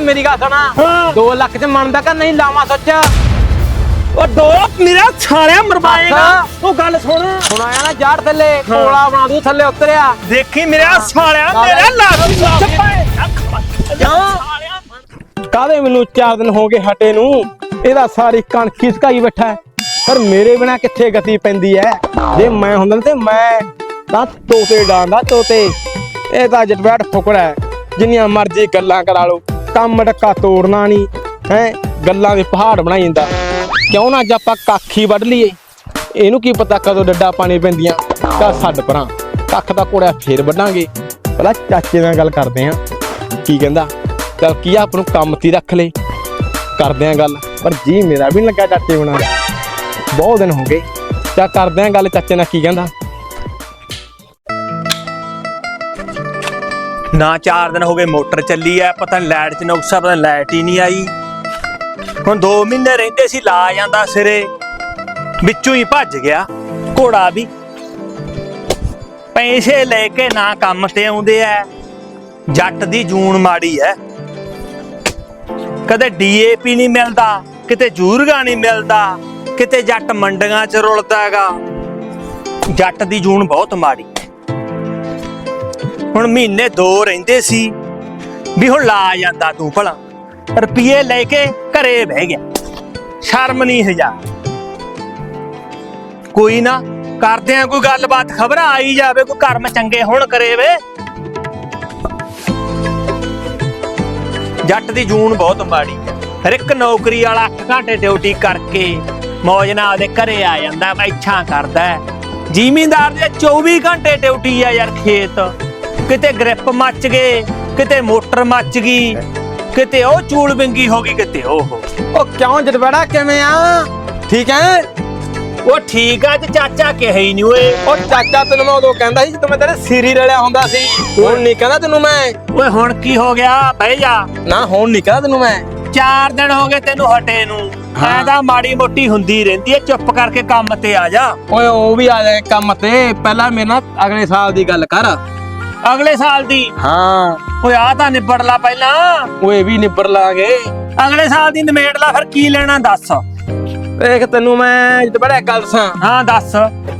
ਮੇਰੀ ਗੱਲ ਸੁਣਾ। ਹਾਂ। 2 ਲੱਖ ਚ ਮੰਨਦਾ ਕਿ ਨਹੀਂ ਲਾਵਾਂ ਸੋਚ। ਉਹ ਦੋ ਮੇਰਾ ਛਾਲਿਆ ਮਰਵਾਏਗਾ। ਉਹ ਗੱਲ ਸੁਣ। ਹੁਣ ਆਇਆ ਨਾ ਜੜ ਥੱਲੇ ਕੋਲਾ ਬਣਾ ਦੂ ਥੱਲੇ ਉਤਰਿਆ। ਦੇਖੀ ਮੇਰਾ ਸਾਲਿਆ। ਮੇਰਾ ਲੱਗ? ਕਿਉਂ ਕਾਦੇ ਮੈਨੂੰ 4 ਦਿਨ ਹੋ ਗਏ ਹਟੇ ਨੂੰ? ਇਹਦਾ ਸਾਰੀ ਕਣਕੀ ਸਕਾਈ ਬੈਠਾ ਹੈ। ਪਰ ਮੇਰੇ ਬਿਨਾ ਕਿੱਥੇ ਗਤੀ ਪੈਂਦੀ ਐ ਜੇ ਮੈਂ ਹੁੰਦਾ ਤੇ ਮੈਂ ਤਾਂ ਤੋਤੇ ਡਾਂਦਾ ਤੋਤੇ। ਇਹ ਤਾਂ ਜਟਵੈਟ ਫੁਕੜਾ ਜਿੰਨੀਆਂ ਮਰਜ਼ੀ ਗੱਲਾਂ ਕਰਾ ਲਓ। ਕੰਮ ਡੱਕਾ ਤੋੜਨਾ ਨਹੀਂ, ਹੈ? ਗੱਲਾਂ ਦੇ ਪਹਾੜ ਬਣਾਈ ਜਾਂਦਾ। ਕਿਉਂ ਨਾ ਅੱਜ ਆਪਾਂ ਕਾਖੀ ਵੱਢ ਲਈਏ? ਇਹਨੂੰ ਕੀ ਪਤਾ ਕਦੋਂ ਡੱਡਾ ਪਾਣੀ ਪੈਂਦੀਆਂ? ਤਾਂ ਛੱਡ ਪਰਾਂ। ਕੱਖ ਦਾ ਕੋੜਿਆ ਫੇਰ ਵੱਢਾਂਗੇ। ਪਹਿਲਾਂ ਚਾਚੇ ਨਾਲ ਗੱਲ ਕਰਦੇ ਆਂ। ਕੀ ਕਹਿੰਦਾ? ਚਲ ਕੀ ਆ, ਆਪ ਨੂੰ ਕੰਮ ਤੇ ਰੱਖ ਲੈ। ਕਰਦੇ ਆਂ ਗੱਲ। ਪਰ ਜੀ ਮੇਰਾ ਵੀ ਨਹੀਂ ਲੱਗਾ ਚਾਚੇ ਬਣਾ ਬਹੁਤ ਦਿਨ ਹੋ ਗਏ। ਚਾ ਕਰਦੇ ਆਂ ਗੱਲ, ਚਾਚੇ ਨਾਲ ਕੀ ਕਹਿੰਦਾ? ਨਾ 4 ਦਿਨ ਹੋ ਗਏ ਮੋਟਰ ਚੱਲੀ ਐ, ਪਤਾ ਨਹੀਂ ਲਾਈਟ ਚ ਨੁਕਸਾ, ਪਤਾ ਨੀ ਲਾਈਟ ਹੀ ਨਹੀਂ ਆਈ। ਹੁਣ 2 ਮਹੀਨੇ ਰਹਿੰਦੇ ਸੀ ਲਾ ਜਾਂਦਾ ਸਿਰੇ, ਵਿੱਚੋਂ ਹੀ ਭੱਜ ਗਿਆ ਘੋੜਾ ਵੀ। ਪੈਸੇ ਲੈ ਕੇ ਨਾ ਕੰਮ ਤੇ ਆਉਂਦੇ ਐ, ਜੱਟ ਦੀ ਜੂਨ ਮਾੜੀ ਐ। ਕਦੇ ਡੀਏਪੀ ਨਹੀਂ ਮਿਲਦਾ, ਕਿਤੇ ਜੂਰਗਾ ਨਹੀਂ ਮਿਲਦਾ, ਕਿਤੇ ਜੱਟ ਮੰਡੀਆਂ 'ਚ ਰੁਲਦਾ ਹੈਗਾ। ਜੱਟ ਦੀ ਜੂਨ ਬਹੁਤ ਮਾੜੀ। ਹੁਣ ਮਹੀਨੇ ਦੋ ਰਹਿੰਦੇ ਸੀ। ਵੀ ਹੁਣ ਲਾ ਜਾਂਦਾ ਤੂੰ ਭਲਾ। ਰੁਪਏ ਲੈ ਕੇ ਘਰੇ ਬਹਿ ਗਿਆ। ਸ਼ਰਮ ਨਹੀਂ ਹਜ਼ਾਰ ਕੋਈ ਨਾ ਕਰਦੇ ਆ ਕੋਈ ਗੱਲਬਾਤ, ਖਬਰ ਆਈ ਜਾਵੇ, ਕੋਈ ਕਰਮ ਚੰਗੇ ਹੁਣ ਕਰੇ ਵੇ ਜੱਟ ਦੀ ਜੂਨ ਬਹੁਤ ਮਾੜੀ ਹਰ ਇੱਕ ਨੌਕਰੀ ਵਾਲਾ 8 ਘੰਟੇ ਡਿਊਟੀ ਕਰਕੇ ਮੌਜ ਨਾਲ ਆਪਦੇ ਘਰੇ ਆ ਜਾਂਦਾ ਇੱਛਾ ਕਰਦਾ। ਹੈ। ਜ਼ਿਮੀਂਦਾਰ ਦੇ 24 ਘੰਟੇ ਡਿਊਟੀ ਆ ਯਾਰ ਖੇਤ। ਕਿਤੇ ਗ੍ਰਿਪ ਮੱਚ ਗਏ ਕਿਤੇ ਮੋਟਰ ਮੱਚ ਗਈ ਕਿਤੇ ਉਹ ਚੂਲ ਬਿੰਗੀ ਹੋ ਗਈ ਕਿਤੇ ਉਹ। ਉਹ ਕਿਉਂ ਜਟਵੜਾ ਕਿਵੇਂ ਆ? ਠੀਕ ਹੈ? ਉਹ ਠੀਕ ਆ ਤੇ ਚਾਚਾ ਕਿਹਾ ਹੀ ਨਹੀਂ ਓਏ। ਉਹ ਚਾਚਾ ਤੈਨੂੰ ਮੈਂ ਉਦੋਂ ਕਹਿੰਦਾ ਸੀ ਜਦੋਂ ਮੈਂ ਤੇਰੇ ਸਿਰੀ ਰਲਿਆ ਹੁੰਦਾ ਸੀ। ਹੁਣ ਨਹੀਂ ਕਹਿੰਦਾ ਤੈਨੂੰ ਮੈਂ। ਓਏ ਹੁਣ ਕੀ ਹੋ ਗਿਆ? ਬਹਿ ਜਾ। ਨਾ ਹੁਣ ਨਹੀਂ ਕਹਿੰਦਾ ਤੈਨੂੰ ਮੈਂ। ਚਾਰ ਦਿਨ ਹੋ ਗਏ ਤੈਨੂੰ ਹਟੇ ਨੂੰ। ਐਂ ਤਾਂ ਮਾੜੀ ਮੋਟੀ ਹੁੰਦੀ ਰਹਿੰਦੀ ਐ ਚੁੱਪ ਕਰਕੇ ਕੰਮ ਤੇ ਆ ਜਾ। ਓਏ ਉਹ ਵੀ ਆ ਜਾਏ ਕੰਮ ਤੇ। ਪਹਿਲਾਂ ਮੇਰੇ ਨਾਲ ਅਗਲੇ ਸਾਲ ਦੀ ਗੱਲ ਕਰ। ਅਗਲੇ ਸਾਲ ਦੀ। ਹਾਂ। ਓਏ ਆ ਤਾਂ ਨਿਬੜ ਲਾ ਪਹਿਲਾਂ। ਓਏ ਵੀ ਨਿਬੜ ਲਾਂਗੇ। ਅਗਲੇ ਸਾਲ ਦੀ ਨਿਮੇੜ ਲਾ ਫਿਰ ਕੀ ਲੈਣਾ ਦੱਸ। ਦੇਖ ਤੈਨੂੰ ਮੈਂ ਜਦ ਬੜਾ ਗੱਲ ਸਾਂ ਹਾਂ ਦੱਸ।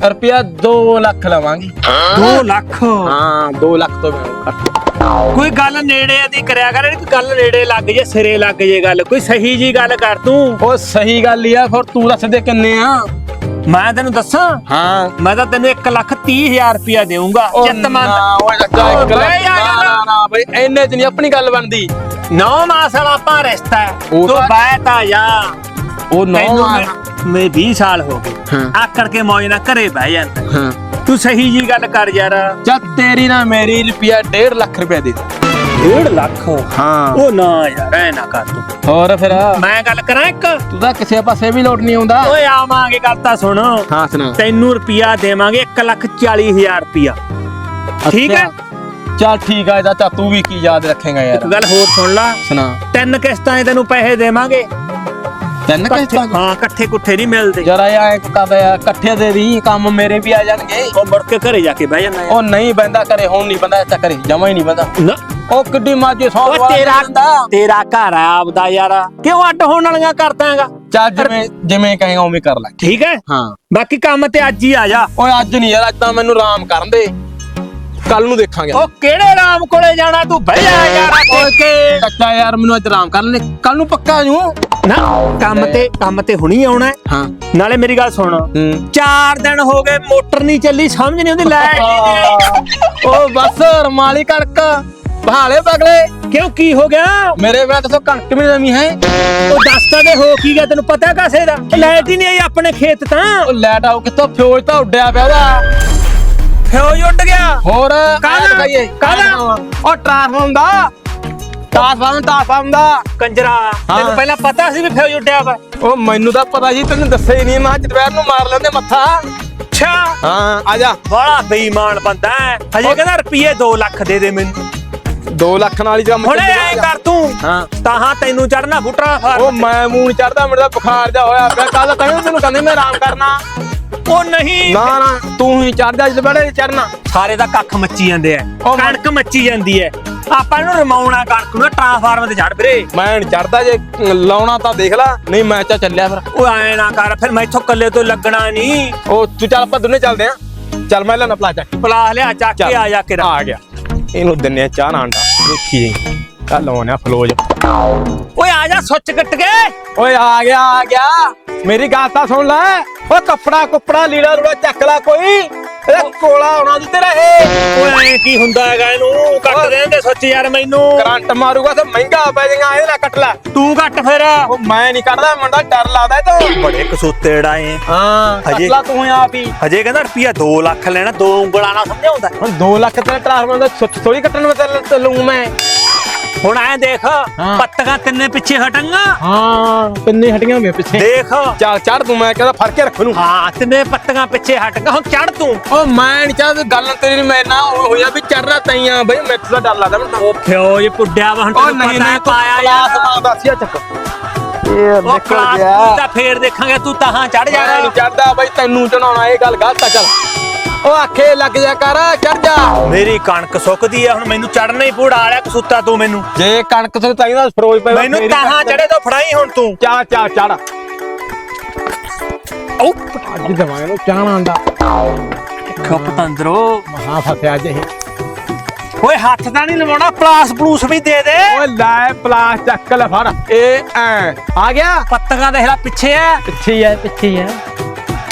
ਰੁਪਿਆ 2 ਲੱਖ ਲਵਾਂਗੀ। 2 ਲੱਖ? ਹਾਂ 2 ਲੱਖ ਤੋਂ ਮੈਨੂੰ ਘੱਟ। ਕੋਈ ਗੱਲ ਨੇੜੇ ਦੀ ਕਰਿਆ ਕਰ ਕੋਈ ਗੱਲ ਨੇੜੇ ਲੱਗ ਜੇ ਸਿਰੇ ਲੱਗ ਜੇ ਗੱਲ। ਕੋਈ ਸਹੀ ਜੀ ਗੱਲ ਕਰ ਤੂੰ। ਉਹ ਸਹੀ ਗੱਲ ਹੀ ਆ ਫਿਰ ਤੂੰ ਦੱਸ ਦੇ ਕਿੰਨੇ ਆ। ਮੈਂ ਤੈਨੂੰ ਦੱਸਾਂ? ਹਾਂ। ਮੈਂ ਤਾਂ ਤੈਨੂੰ 1 ਲੱਖ 30 ਹਜ਼ਾਰ ਰੁਪਇਆ ਚਿੱਤਮੰਦ ਨਾ, ਓਏ ਲੱਗਾ ਇੱਕ ਲੱਖ ਆ ਨਾ ਨਾ ਨਾ ਬਈ ਇੰਨੇ ਚ ਨਹੀਂ ਆਪਣੀ ਗੱਲ ਬਣਦੀ। ਨੌ ਮਾਸ ਵਾਲਾ ਆਪਾਂ ਰਿਸ਼ਤਾ ਹੈ। ਉਹ ਤੂੰ ਤਾਂ- ਬੈਠ ਆ ਜਾ। ਉਹ ਨੌ ਤੈਨੂੰ ਆ ਮੈਂ- ਮੈਂ 20 ਸਾਲ ਹੋ ਗਏ। ਹਾਂ। ਆਕੜ ਕੇ ਮੌਜ ਨਾਲ ਘਰੇ ਬਹਿ ਜਾਂਦਾ ਹਾਂ। ਤੂੰ ਸਹੀ ਜੀ ਗੱਲ ਕਰ ਯਾਰ। ਚੱਲ ਤੇਰੀ ਨਾ ਮੇਰੀ ਰੁਪਿਆ 1.5 ਲੱਖ ਰੁਪਏ ਦੇ ਦੇ। 1.5 ਲੱਖ। ਹਾਂ। ਉਹ ਨਾ ਯਾਰ ਐ ਨਾ ਕਰ ਤੂੰ। ਹੋਰ ਫਿਰ। ਮੈਂ ਗੱਲ ਕਰਾਂ ਇੱਕ? ਤੂੰ ਤਾਂ ਕਿਸੇ ਪਾਸੇ ਵੀ ਲੋਟ ਨਹੀਂ ਆਉਂਦਾ। ਓਏ ਆਵਾਂਗੇ ਗੱਲ ਤਾਂ ਸੁਣ। ਹਾਂ ਸੁਣਾ। ਤੈਨੂੰ ਰੁਪਿਆ ਦੇਵਾਂਗੇ 1 ਲੱਖ 40 ਹਜ਼ਾਰ ਰੁਪਿਆ ਠੀਕ ਹੈ? ਚੱਲ ਠੀਕ ਆ ਚਾਚਾ ਤੂੰ ਵੀ ਕੀ ਯਾਦ ਰੱਖੇਗਾ ਇੱਕ ਯਾਰ ਗੱਲ ਹੋਰ ਸੁਣ ਲਾ। ਸੁਣਾ। ਤਿੰਨ ਕਿਸ਼ਤਾਂ 'ਚ ਤੈਨੂੰ ਪੈਸੇ ਦੇਵਾਂਗੇ। ਤਿੰਨ ਕਿਸ਼ਤਾਂ? ਹਾਂ ਇਕੱਠੇ ਕੁੱਠੇ ਨਹੀਂ ਮਿਲਦੇ। ਜਰਾ ਐ ਕਰਦਾ ਯਾਰ ਇਕੱਠੇ ਦੇ ਦੀ ਕੰਮ ਮੇਰੇ ਵੀ ਆ ਜਾਣਗੇ। ਉਹ ਮੁੜ ਕੇ ਘਰੇ ਜਾ ਕੇ ਬਹਿ ਜਾਣਾ ਉਹ ਨਹੀਂ ਬੰਦਾ ਕਰੇ ਹੁਣ ਨਹੀਂ ਬੰਦਾ ਇੱਥੇ ਕਰੇ ਜਮਾ ਹੀ ਨਹੀਂ ਬੰਦਾ ਨਾ। ਉਹ ਕਿੱਡੀ ਮਾਜੀ ਸੌ ਉਹ ਤੇਰਾ ਤੇਰਾ ਘਰ ਆ ਆਪਦਾ ਯਾਰ। ਕਿਉਂ ਅੱਡ ਹੋਣ ਵਾਲੀਆਂ ਕਰਦਾ ਹੈਗਾ? ਚੱਲ ਜਿਵੇਂ ਜਿਵੇਂ ਕਹੇਗਾ ਉਵੇਂ ਕਰ ਲੈ। ਠੀਕ ਹੈ? ਹਾਂ। ਬਾਕੀ ਕੰਮ ਤੇ ਅੱਜ ਹੀ ਆ ਜਾ। ਓਏ ਅੱਜ ਨਹੀਂ ਯਾਰ ਅੱਜ ਤਾਂ ਮੈਨੂੰ ਆਰਾਮ ਕਰਨ ਦੇ। ਕੱਲ ਨੂੰ ਦੇਖਾਂਗੇ। ਉਹ ਕਿਹੜੇ ਰਾਮ ਕੋਲੇ ਜਾਣਾ? ਤੂੰ ਬਹਿ ਜਾ ਯਾਰ ਆ ਕੇ ਕੱਚਾ ਯਾਰ ਮੈਨੂੰ ਅੱਜ ਆਰਾਮ ਕਰ ਲੈ ਕੱਲ ਨੂੰ ਪੱਕਾ ਜੂ। ਨਾ ਕੰਮ ਤੇ ਕੰਮ ਤੇ ਹੁਣੀ ਆਉਣਾ ਹੈ। ਨਾਲੇ ਮੇਰੀ ਗੱਲ ਸੁਣ। ਚਾਰ ਦਿਨ ਹੋ ਗਏ ਮੋਟਰ ਨਹੀਂ ਚੱਲੀ ਸਮਝ ਨਹੀਂ ਆਉਂਦੀ ਨਹੀਂ ਉਹ ਬਸ ਰਮਾਲੀ ਕਣਕ ਬਹਾਲੇ ਬਗਲੇ। ਕਿਉਂ ਕੀ ਹੋ ਗਿਆ? ਮੇਰੇ ਬਿਨਾਂ ਤਾਂ ਕਣਕ ਵੀ ਨਵੀਂ ਹੈ। ਉਹ ਦੱਸਦਾ ਦੇ ਹੋ ਕੀ ਗਿਆ? ਤੈਨੂੰ ਪਤਾ ਕਾਸੇ ਦਾ? ਲਾਈਟ ਹੀ ਨਹੀਂ ਆਈ ਆਪਣੇ ਖੇਤ ਤਾਂ। ਉਹ ਲੈਟ ਆਉ ਕਿੱਥੋਂ? ਫਿਊਜ਼ ਤਾਂ ਉੱਡਿਆ ਪਿਆ ਉਹਦਾ। ਫਿਊਜ਼ ਉੱਡ ਗਿਆ। ਹੋਰ ਕਾਹਦਾ? ਦਿਖਾਈਏ ਕਾਹਦਾ? ਉਹ ਟਰਾਂਸਫਾਰਮ ਦਾ ਟਰਾਂਸਫਾਰਮ ਟਰਾਂਸਫਾਰਮ ਦਾ ਕੰਜਰਾ ਤੈਨੂੰ ਪਹਿਲਾਂ ਪਤਾ ਸੀ ਵੀ ਫਿਊਜ਼ ਉੱਡਿਆ ਵਾ। ਉਹ ਮੈਨੂੰ ਤਾਂ ਪਤਾ ਜੀ ਤੈਨੂੰ ਦੱਸਿਆ ਹੀ ਨਹੀਂ ਮੈਂ। ਕਿਹਾ ਦੁਪਹਿਰ ਨੂੰ ਮਾਰ ਲੈਂਦੇ ਮੱਥਾ। ਅੱਛਾ। ਹਾਂ। ਆ ਜਾ। ਬੜਾ ਬੇਈਮਾਨ ਬੰਦਾ ਹੈ। ਹਜੇ ਕਹਿੰਦਾ ਰੁਪਏ 2 ਲੱਖ ਦੇ ਦੇ ਮੈਨੂੰ। 2 ਲੱਖ ਨਾਲ ਹੀ ਕੰਮ ਹੁਣੇ ਐ। ਕਰ ਤੂੰ। ਹਾਂ। ਤਾਹਾਂ ਤੈਨੂੰ ਚੜਨਾ ਫਾਰ ਉਹ ਮੈਂ ਮੂੰਹ ਨੀ ਚੜਦਾ ਮੇਰੇ ਤਾਂ ਬੁਖਾਰ ਜਾ ਹੋਇਆ ਪਿਆ। ਕੱਲ ਤਾਂ ਤੈਨੂੰ ਕਹਿੰਦੇ ਮੈਂ ਆਰਾਮ ਕਰਨਾ। ਉਹ ਨਹੀਂ। ਨਾ ਨਾ ਤੂੰ ਹੀ ਚੜ ਜਾ ਜਦ ਬੜੇ ਚੜਨਾ ਸਾਰੇ ਦਾ ਕੱਖ ਮੱਚੀ ਜਾਂਦੇ ਐ। ਮੈਂ- ਕਣਕ ਮੱਚੀ ਜਾਂਦੀ ਐ। ਆਪਾਂ ਇਹਨੂੰ ਰਮਾਉਣਾ ਕਣਕ ਨੂੰ ਟ੍ਰਾਂਸਫਾਰਮਰ ਤੇ ਛੱਡ ਵੀਰੇ। ਮੈਂ ਚੜਦਾ ਜੇ ਲਾਉਣਾ ਤਾਂ ਦੇਖ ਲੈ। ਨਹੀਂ ਮੈਂ ਚਾ ਚੱਲਿਆ ਫਿਰ। ਉਹ ਐ ਨਾ ਕਰ ਫਿਰ ਮੈਥੋਂ ਕੱਲੇ ਤੋਂ ਲੱਗਣਾ ਨਹੀਂ ਉਹ ਤੂੰ ਚੱਲ ਆਪਾਂ ਦੋਨੇ ਚੱਲਦੇ ਆ। ਚੱਲ ਮੈਂ ਲੈਣਾ ਪਲਾ ਚੱਕ ਪਲਾਸ ਲਿਆ ਚੱਕ ਕੇ ਆ ਜਾ ਕੇ। ਆ ਗਿਆ। ਇਹਨੂੰ ਦਿੰਨੇ ਆ ਚਾਹ ਨਾ ਆਂਡਾ। ਦੇਖੀ ਜੀ ਕੱਲ ਆਉਣਿਆ ਫਲੋਜ ਓਏ ਆ ਜਾ ਸੁੱਚ ਕੱਟ ਕੇ। ਓਏ ਆ ਗਿਆ ਆ ਗਿਆ। ਮੇਰੀ ਗੱਲ ਤਾਂ ਸੁਣ ਲੈ। ਓ ਕੱਪੜਾ ਕੁੱਪੜਾ ਲੀੜਾ ਲੂੜਾ ਚੱਕ ਲੈ ਕੋਈ। ਕੋਲਾ ਆਉਣਾ ਦੀ ਤੇਰਾ ਇਹ। ਓਏ ਐ ਕੀ ਹੁੰਦਾ ਹੈਗਾ ਇਹਨੂੰ? ਕੱਟ ਦੇਣ ਦੇ ਸੁੱਚ ਯਾਰ ਮੈਨੂੰ। ਕਰੰਟ ਮਾਰੂਗਾ ਤੇ ਮਹਿੰਗਾ ਪੈ ਜਾਏਗਾ ਇਹਦੇ ਨਾਲ ਕੱਟ ਲੈ। ਤੂੰ ਕੱਟ ਫਿਰ। ਉਹ ਮੈਂ ਨਹੀਂ ਕੱਢਦਾ ਮੁੰਡਾ ਡਰ ਲੱਗਦਾ ਇਹ ਤੋਂ। ਬੜੇ ਕਸੂਤੇ ਡਾਏ ਹਾਂ ਕੱਟ ਹਜੇ- ਲਾ ਤੂੰ ਆਪ ਹੀ। ਹਜੇ ਕਹਿੰਦਾ ਰੁਪਿਆ 2 ਲੱਖ ਲੈਣਾ ਦੋ ਉਂਗਲਾਂ ਨਾਲ ਸਮਝਾਉਂਦਾ। ਹੁਣ 2 ਲੱਖ ਤੇਰੇ ਟ੍ਰਾਂਸਫਰ ਦਾ ਸੁੱਚ ਥੋੜੀ ਕੱਟਣ ਮੈਂ ਤੇ- ਤੇ ਲਊਂ ਮੈਂ। ਹੁਣ ਐ ਦੇਖ ਹਾਂ। ਪੱਤੀਆਂ ਤਿੰਨੇ ਪਿੱਛੇ ਹਟਾਂਗਾ ਹਾਂ ਪਿੰਨੇ ਹਟੀਆਂ ਮੈਂ ਪਿੱਛੇ। ਦੇਖ। ਚੱਲ ਚੜ ਤੂੰ ਮੈਂ ਕਹਿੰਦਾ ਫੜ ਕੇ ਰੱਖ ਨੂੰ ਹਾਂ ਤਿੰਨੇ ਪੱਤੀਆਂ ਪਿੱਛੇ ਹਟਾਂਗਾ ਹੁਣ ਚੜ ਤੂੰ। ਉਹ ਮੈਂ ਨਹੀਂ ਚਾਹਦਾ ਗੱਲ ਤੇਰੀ ਮੈਂ ਨਾ ਉਹ ਹੋਇਆ ਵੀ ਚੜਨਾ ਤਈਆਂ ਬਈ ਮੈਨੂੰ ਤਾਂ ਡਰ ਲੱਗਦਾ ਮੈਨੂੰ ਉਹ ਫਿਓ ਇਹ ਪੁੱਡਿਆ ਵਾ ਹੁਣ ਤੈਨੂੰ ਨਹੀਂ ਪਤਾ ਹੈ ਨਹੀਂ ਤੂੰ ਪਾਇਆ ਕਲਾਸ ਯਾਰ। ਨਾ ਦੱਸਿਆ ਚੱਕ। ਇਹ ਉਹ ਕਲਾਸ ਤਾਂ ਫੇਰ ਦੇਖਾਂਗੇ ਤੂੰ ਤਾਹਾਂ ਚੜ ਜਾਣਾ। ਨਹੀਂ ਚੜਦਾ ਬਈ ਤੈਨੂੰ ਚੜਾਉਣਾ ਇਹ ਗੱਲ ਗਲਤ ਆ ਚੱਲ। ਉਹ ਆਖੇ ਲੱਗ ਜਾ ਕਰ ਚੜ ਜਾ। ਮੇਰੀ ਕਣਕ ਸੁੱਕਦੀ ਆ ਹੁਣ ਮੈਨੂੰ ਚੜਨਾ ਹੀ ਪੂੜਾ ਆਲਿਆ ਕਸੂਤਾ ਤੂੰ ਮੈਨੂੰ। ਜੇ ਕਣਕ ਤੋਂ ਚਾਹੀਦਾ ਫਰੋਜ ਪਏ ਮੈਨੂੰ ਤਾਹਾਂ ਚੜੇ ਤੋਂ ਫੜਾਈ ਹੁਣ ਤੂੰ। ਚਾ ਚਾ ਚੜ। ਓ। ਅੱਜ ਦਵਾਂ ਨੂੰ ਚਾਹਣਾ ਆਂਦਾ ਖੱਪ ਤੰਦਰੋ ਮਹਾ ਫਸਿਆ ਜੇ ਓਏ ਹੱਥ ਤਾਂ ਨਹੀਂ ਲਵਾਉਣਾ ਪਲਾਸ ਪਲੂਸ ਵੀ ਦੇ ਦੇ। ਓਏ ਲੈ ਪਲਾਸ ਚੱਕ ਲੈ ਫੜ। ਇਹ ਐ। ਆ ਗਿਆ? ਪੱਤੀਆਂ ਦੇਖ ਲੈ ਪਿੱਛੇ ਆ। ਪਿੱਛੇ ਹੈ ਪਿੱਛੇ ਹੈ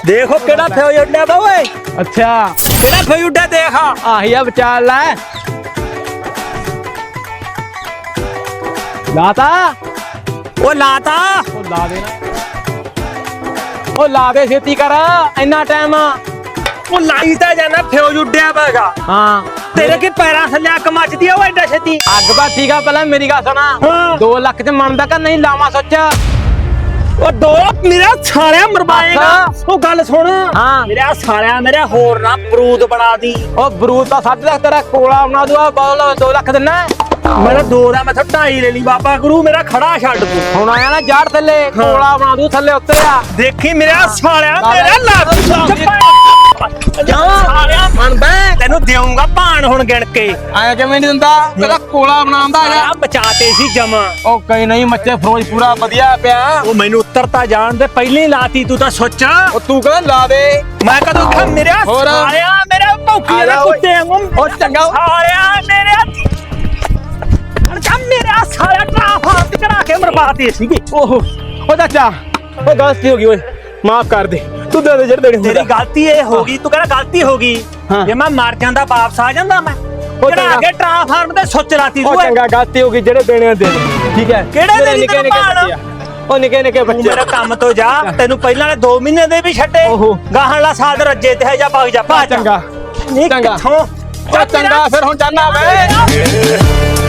ਦੇਖੋ ਕਿਹੜਾ ਫਿਓ ਜੁੜਿਆ ਬਾ ਓਏ। ਅੱਛਾ। ਕਿਹੜਾ ਜੁੜਿਆ ਦੇਖ ਆਹੀ? ਆ ਵਿਚਾਰ ਲੈ। ਲਾਤਾ? ਉਹ ਲਾਤਾ। ਉਹ ਲਾ ਦੇ ਨਾ। ਉਹ ਲਾ ਦੇ ਛੇਤੀ ਕਰ ਇੰਨਾ ਟਾਈਮ ਉਹ ਲਾਈ ਤਾਂ ਜਾਣਾ ਫਿਓ ਜੁੜਿਆ ਬਾਗਾ। ਹਾਂ। ਤੇਰੇ ਕੀ ਪੈਰਾਂ ਥੱਲੇ ਅੱਗ ਮੱਚਦੀ ਆ ਓਏ ਐਡਾ ਛੇਤੀ? ਅੱਗ ਬਾ ਠੀਕ ਆ ਪਹਿਲਾਂ ਮੇਰੀ ਗੱਲ ਸੁਣਾ। ਹਾਂ। 2 ਲੱਖ ਚ ਮੰਨਦਾ ਕਿ ਨਹੀਂ ਲਾਵਾਂ ਸੋਚ? ਉਹ ਦੋ ਮੇਰਾ ਸਾਲਿਆ ਮਰਵਾਏਗਾ। ਉਹ ਗੱਲ ਸੁਣ। ਹਾਂ। ਮੇਰਾ ਸਾਲਿਆ ਮੇਰਾ ਹੋਰ ਨਾ ਬਰੂਦ ਬਣਾ ਦੀ। ਉਹ ਬਰੂਦ ਦਾ 7 ਲੱਖ ਤੇਰਾ ਕੋਲਾ ਬਣਾ ਦੂਆ ਬੋਲ 2 ਲੱਖ ਦਿਨਾ। ਮੇਰਾ ਦੋ ਦਾ ਮੈਥੋਂ ਢਾਈ ਲੈ ਲਈ। ਬਾਬਾ ਗੁਰੂ ਮੇਰਾ ਖੜਾ ਛੱਡ ਤੂੰ। ਹੁਣ ਆਇਆ ਨਾ ਜੜ ਥੱਲੇ ਕੋਲਾ ਬਣਾ ਦੂ ਥੱਲੇ ਉਤਰਿਆ ਦੇਖੀ ਮੇਰਾ ਲੈ। ਮੇਰਾ ਲੱਗ ਸਾਲਿਆ ਮੰਨਦਾ ਤੈਨੂੰ ਦੇਊਂਗਾ ਭਾਣ ਹੁਣ ਗਿਣ ਕੇ। ਆਇਆ ਕਿਵੇਂ ਨਹੀਂ ਦਿੰਦਾ? ਤੇਰਾ ਕੋਲਾ ਬਣਾਉਂਦਾ ਆ ਸਾਲਿਆ ਬਚਾਤੇ ਸੀ ਜਮਾ। ਉਹ ਕਈ ਨਹੀਂ ਮੱਚੇ ਫਰੋਜ ਪੂਰਾ ਵਧੀਆ ਪਿਆ। ਉਹ ਮੈਨੂੰ ਉੱਤਰਤਾ ਜਾਣ ਦੇ ਪਹਿਲਾਂ ਹੀ ਲਾਤੀ ਤੂੰ ਤਾਂ ਸੋਚ। ਉਹ ਤੂੰ ਕਹਿੰਦਾ ਲਾ ਦੇ। ਮੈਂ ਕਦੋਂ ਕਿਹਾ ਮੇਰਾ ਹੋਰ? ਸਾਲਿਆ ਮੇਰਾ ਭੌਂਕੀ ਆ ਦੇ ਜਾ ਓਏ। ਕੁੱਤੇ ਵਾਂਗੂ। ਉਹ ਚੰਗਾ। ਸਾਲਿਆ ਮੇਰੇ ਅਣਕਾ ਮੇਰਾ ਸਾਲਿਆ ਟਰਾਫਾਰ ਤੇ ਕਰਾ ਕੇ ਮਰਵਾਤੇ ਸੀਗੇ। ਓਹੋ। ਉਹ ਚਾਚਾ ਉਹ ਗਲਤੀ ਹੋ ਗਈ ਓਏ। ਮਾਫ ਕਰ ਦੇ। ਤੂੰ ਦੇ ਦੇ ਜਿਹੜੇ ਦੇਣੇ ਤੇਰੀ ਗਲਤੀ ਇਹ ਹੋ ਗਈ ਤੂੰ ਕਹਿੰਦਾ ਗਲਤੀ ਹੋ ਗਈ? ਹਾਂ। ਜੇ ਮੈਂ ਮਰ ਜਾਂਦਾ ਵਾਪਸ ਆ ਜਾਂਦਾ ਮੈਂ। ਉਹ ਜਿਹੜਾ ਚੰਗਾ। ਅੱਗੇ ਟਰਾਂਸਫਾਰਮ ਤੇ ਸੁੱਚ ਲਾਤੀ ਉਹ ਤੂੰ ਚੰਗਾ ਗਲਤੀ ਹੋ ਗਈ ਜਿਹੜੇ ਦੇਣੇ ਆ ਦੇ ਦੇ। ਠੀਕ ਹੈ। ਕਿਹੜੇ ਜਿਹੜੇ ਦੇਣੀ ਨਿੱਕੇ ਬੱਚੇ ਆ। ਉਹ ਨਿੱਕੇ ਨਿੱਕੇ ਤੂੰ ਬੱਚੇ ਮੇਰੇ ਕੰਮ ਤੋਂ ਜਾ ਤੈਨੂੰ ਪਹਿਲਾਂ ਨੇ 2 ਮਹੀਨੇ ਦੇ ਵੀ ਛੱਡੇ। ਓਹੋ। ਗਾਹਣ ਲਾ ਸਾਧ ਰੱਜੇ ਤੇ ਹੈ ਜਾ ਭਗ ਜਾ ਭੱਜ ਚੰਗਾ। ਨਹੀਂ ਚੰਗਾ। ਕਿੱਥੋਂ? ਉਹ ਚੰਗਾ ਫਿਰ ਹੁਣ ਜਾਣਾ ਮੈਂ